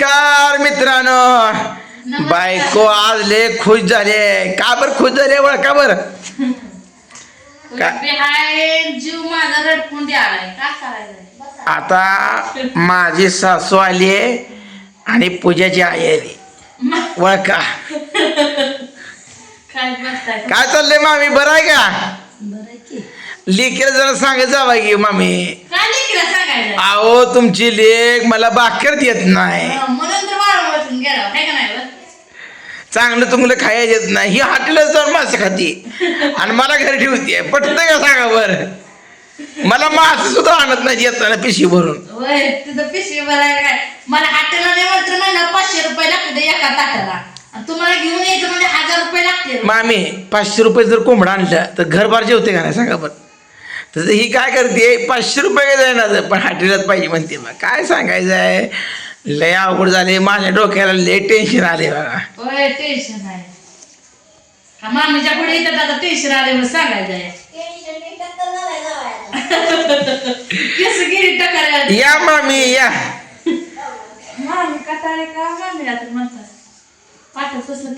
नमस्कार मित्रांनो. बायको आज लय खुश झाले का बर खुश झाले वळ का बर. का- हाय जीव माझा रडकून द्यालाय. काय करायचं आता माझी सासू आली आहे आणि पूजाची आई आली. वळ का काय चाललंय मामी? बरं आहे का? लिकेला जरा सांगत जावा की मामी. अहो तुमची लेख मला बाकर देत नाही. हं, म्हणून तर वाळून वाटून गेला काय का नाही बरं? चांगलं तुमलं खायला येत नाही. ही हॉटेलच जाऊन मासे खाती. आणि मला घरी ठेवते. पटतंय का सांगा बरं? मला मासे सुद्धा आणत नाही येताना पिशी भरून होय पिशवी भरायला काय? मला हॉटेलला नाही म्हणतं म्हणलं पाचशे रुपये लागते एका ताटाला. आणि तुम्हाला घेऊन यायचं म्हणजे हजार रुपये लागते मामी पाचशे रुपये जर कोंबडा आणलं तर घरबार जेवते का नाही? सांगा बरं. तसं ही काय करते? पाचशे रुपये काय जाईना पण हॉटेलात पाहिजे म्हणते मग. काय सांगायचं आहे लय अवघड झाले. माझ्या डोक्याला लय टेन्शन आले बघा. होय टेन्शन आहे. हा मामीच्या पुढे इथं आता टेन्शन आले म्हणून सांगायचं आहे केस गिरी टकाऱ्या या मामी या. मामी कटाळे का? मामी आता म्हणतात.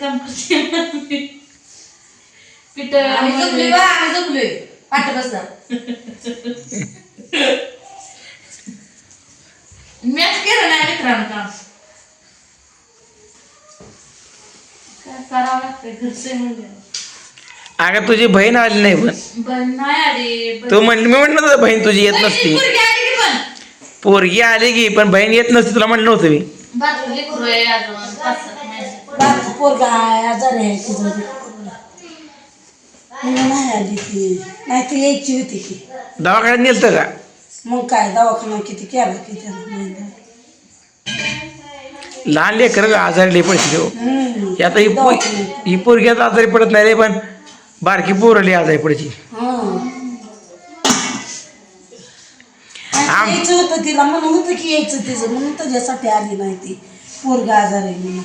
काम करते. पिठ आम्ही झोपलोय बा, आम्ही झोपलोय. पाठ बसणार मॅच केलं नाही मित्रांनो काम. काय करावं लागतंय? घरचे म्हणजे अगं तुझी बहीण आली नाही पण. पण नाही आली. तू म्हण मी म्हटलं होतं बहीण तुझी येत नसती. पोरगी आली की पण. बहीण येत नसती तुला म्हटलं नव्हतं मी. पोरगा आहे आजारी आहे नाही आली ती नाही ती यायची होती की दवाखान्यात नेलतं का मग काय दवाखाना किती केला की नाही. लहान लेकर आजारी लई पडते हो हम्म. ही आता ही पो दवाखान्यात. ही पोरगी आता आजारी पडत नाही रे पण बारकी पोरं लई आजारी पडची हं. यायचं होतं तिला म्हणून होतं की यायचं तिचं म्हणून तुझ्यासाठी आली नाही ती पोरगा आजार आहे म्हणून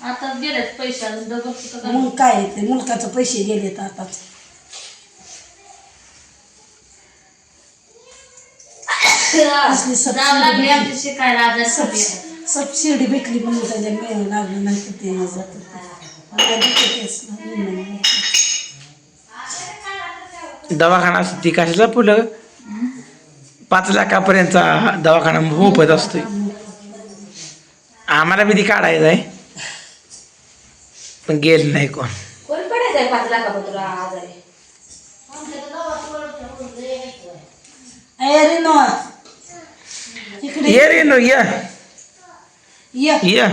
आता गेलेत पैसे अजून डबल मग काय ते? मुलकाचं पैसे गेलेत आताच. असली जावं लागली सबसिडी आमची शिकायला आजार सगळे. सबसिडी भेटली म्हणून त्याच्या मिळून लागलं नाही तर ते जात होतं. आता. दवाखाना असतो ती कशाचा फुलं पाच लाखापर्यंतचा दवाखाना मोफत असतोय. आम्हाला बी ती काढायचं आहे पण गेलं नाही कोण. कोण पडायचं आहे पाच लाखापत्र आजारी. अरे नो इकडे ये. रे नो ये. ये. ये.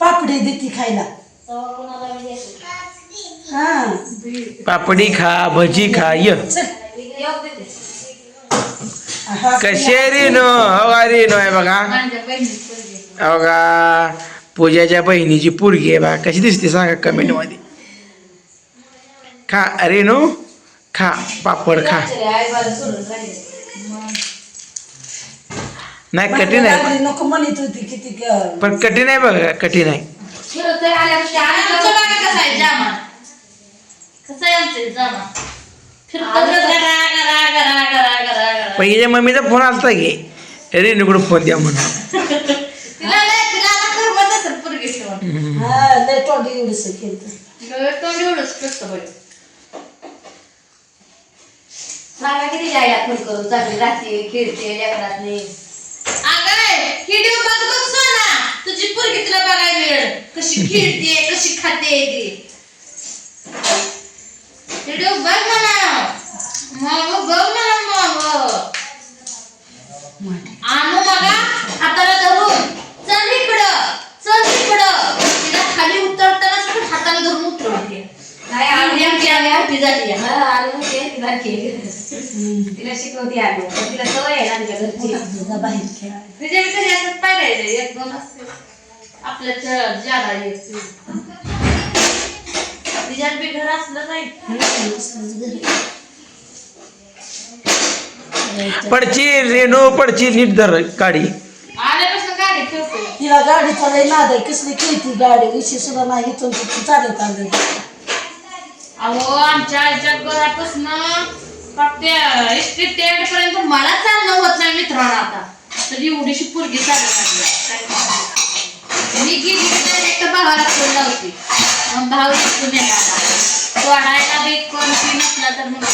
पापडी देते खायला. हा. पापडी खा भजी खा ये. कशी आहे रे नो हो का रे नो आहे बघा. हो का? पूजाच्या बहिणीची पोरगी आहे बा. कशी दिसते सांगा कमेंटमध्ये खा. अरे नो. खा. पापड खा. नाही कठीण आहे. नको म्हणत होती किती पण कठीण आहे बघा कठीण आहे. फिरत आहे पण हिच्या मम्मीचा फोन आलता की. रेणूकडून फोन द्या म्हणून तिला नाही तिला आता करमत असेल पोरगी ठेवून हा लय तोंडी एवढंसं केलं तोंड एवढंच कसं होईल सांगा किती जायला फोन करून चांगली राहते खेळते लेकरात नाही अगं व्हिडिओ बघ बघ सोना तुझी पोरगी तुला बघायला मिळेल कशी खेळते कशी खाते ती व्हिडिओ बघ म्हणा मग बघ म्हणा मग आणू बघा हाताला धरून चल इकडं चल इकडं तिला खाली उतरतानाच पण हाताला धरून उतरवते नाही आम्ही आमची आम्ही हॅपी झाली आहे. हा, आली होती तिला खेळ तिला शिकवते आली पण तिला सवय आहे ना तिच्या घरची बाहेर खेळायला तिच्या घरी असं पाहिजे एक दोन असते आपल्या च- जागा एक तिच्यात बी घर असलं नाही पडची रेणू पडची नीट धर आल्यापासून गाडी ठेवतो तिला गाडीचा लय नाद कसली खेळती गाडी विषय सुद्धा नाही इथून तिथून चालत आलं अहो आमच्या आईच्या घरापासून फक्त एसटी स्टँड पर्यंत मला चालणं होत नाही मित्रांनो आता. तर एवढीशी पोरगी चालत लागली. मी गेली डायरेक्ट भावाला फोन लावते. मग भाव इथून येणार वाढायला बी कोण ती नसला तर मग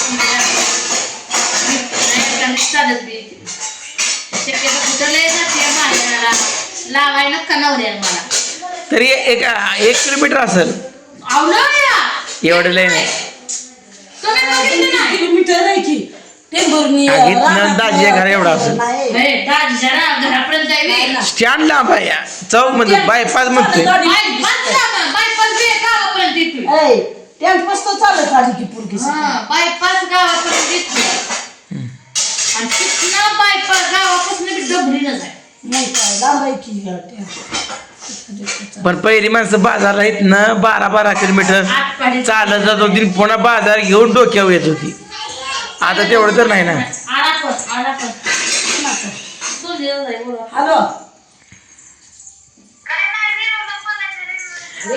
चालत बी येते. शक्यतो कुठं लय जाते माहेराला लावायला का नवऱ्याला मला. तरी एक एक किलोमीटर असेल. आवलं एवढं लय नाही. हा, इथनं रानात दाजीच्या घरा एवढं असेल. नाही. हे, दाजी स्टँड लांब आहे. चौकमध्ये बायपास म्हणतोय. बाय बाय बायपास बी गावापर्यंत येतोय ऐ, त्यापासून चालत आली की पोरगी हा बायपास गावापर्यंत येतोय आणि तिथनं बायपास गावापासून बी डबरीनच आहे नाही काय लांब आहे की या त्या. पण पहिली माणसं बाजारला येत ना बारा बारा किलोमीटर चालत जात होती पुन्हा बाजार घेऊन डोक्यावर येत होती. आता तेवढं तर नाही ना आला पण आला पण तू जेवण जाय बोला हॅलो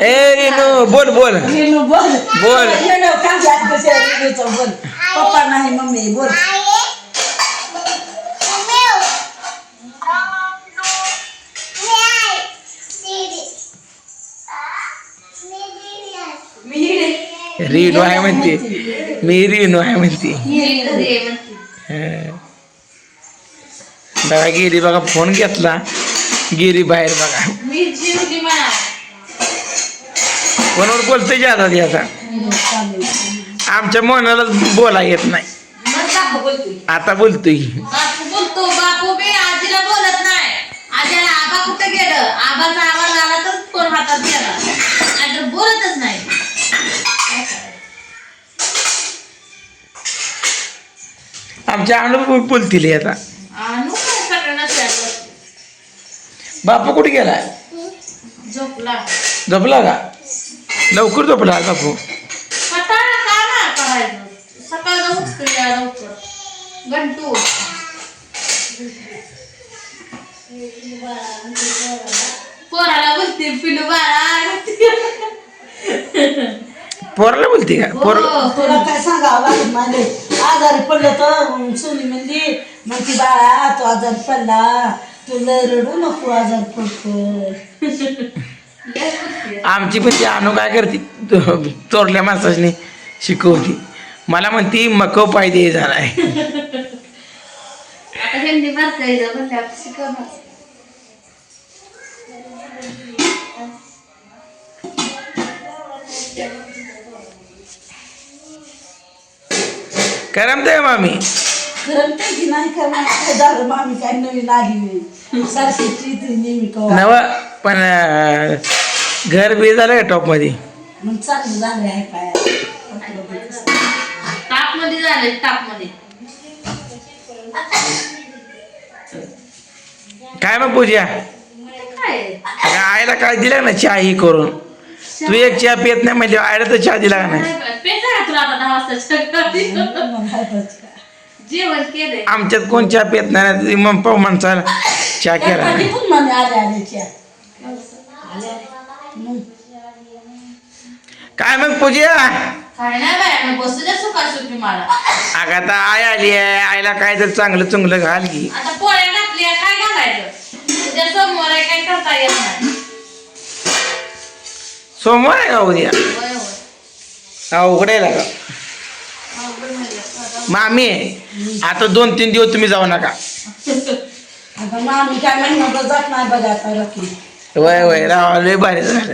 ए रेणू बोल बोल रेणू बोल बोल. रेणू कांदे आत बसे रेणूचं बोल पप्पा नाही मम्मी बोल रेणू आहे म्हणते. मी रेणू आहे म्हणते. बघा गेली बघा फोन घेतला. गेली बाहेर बघा. फोनवर बोलतोय जादा ती आता? आमच्या मनाला बोला येत नाही. आता बोलतोय. आमच्या अनुभव बोलतील आता. आणू काय सगळ्यांना शेअर बापू कुठे गेला? झोपला. झोपला का? लवकर झोपला बापू. कटाळा का नाही करायचं सकाळचा उठतो या लवकर. घंटू. पोराला बोलते पिलू बाळा. पोराला बोलते का? पोर हो. तुला काय सांगावं लागत माझे आजारी पडलं तर सोनी म्हणली मग ती बाळा तू आजारी पडला. तू लय रडू नको आजार पडतो आमची पण ती अनु काय करते? चोरल्या माणसाने शिकवती. मला म्हणती मको पाय दे झालाय नेहमी कवा? नव पण घर बी झालं का टॉपमध्ये काय मग पूजा? आईला काय दिलं ना चहा ही करून? तू एक चहा पित नाही म्हणजे आईला तर चहा दिला का नाही? तुला आता दहा वाजता सकाळी? मग हाय बघ. जेवण केलंय. आमच्यात कोण चहा पित नाही मग पाहू माणसाला चहा केला पण म्हणे काय मग पूजा? काय नाही बाय आपण बसू द्या सुका सुखी मला अगं आता आई आली आहे आईला काय तर चांगलं चुंगलं घाल की. आता पोळ्या घातल्या काय घालायचं? उद्या सोमवार आहे काय करता येत नाही. सोमवार आहे का उद्या? अवघड आहे का. मामी आता दोन तीन दिवस तुम्ही जाऊ नका. आता मामी काय महिन्यात जात नाही बघा आता रकी वय वय राव लय भारी झालं.